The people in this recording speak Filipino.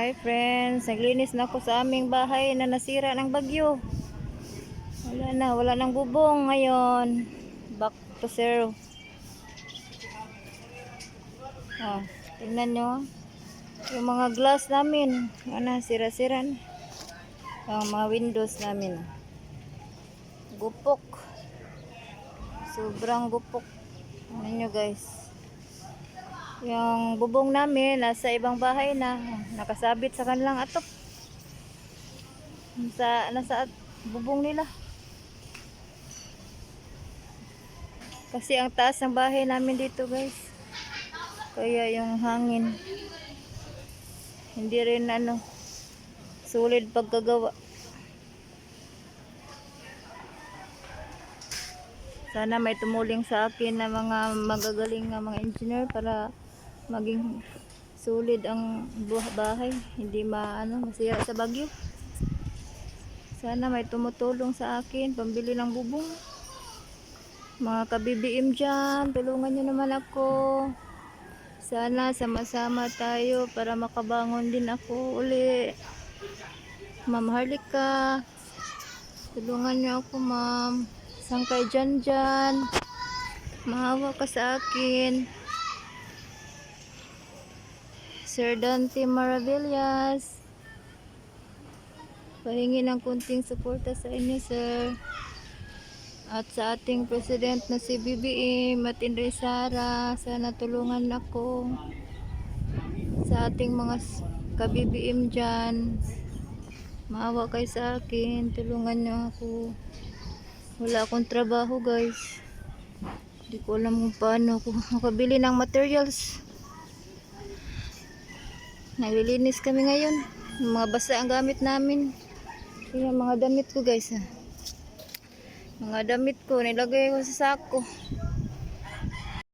Hi friends, naglinis na ako sa aming bahay na nasira ng bagyo. Wala na, wala nang bubong ngayon. Back to zero. Ah, tingnan nyo. Yung mga glass namin, ano, sira-sira na. Ang mga windows namin. Gupok. Sobrang gupok. Ano nyo guys. Yung bubong namin nasa ibang bahay na nakasabit sa kanilang atop. Nasa nasa at- bubong nila. Kasi ang taas ng bahay namin dito, guys. Kaya yung hangin hindi rin ano sulit pagkagawa. Sana may tumuling sa akin na mga magagaling na mga engineer para maging solid ang buha- bahay, hindi maano masira sa bagyo. Sana may tumutulong sa akin pambili ng bubong. Mga kabibiim dyan, tulungan nyo naman ako. Sana sama-sama tayo para makabangon din ako uli. Ma'am Harlika, tulungan nyo ako ma'am. Saan kayo dyan dyan? Maawa ka sa akin. Sir Dante Maravillas. Pahingi ng kunting suporta sa inyo, sir. At sa ating president na si BBM at Inday Sara, sana tulungan ako. Sa ating mga ka-BBM dyan, maawa kayo sa akin, tulungan nyo ako. Wala akong trabaho, guys. Hindi ko alam kung paano ako makabili ng materials. Naglilinis kami ngayon. Mga basa ang gamit namin. Kaya mga damit ko guys. ah. Mga damit ko nilagay ko sa sako.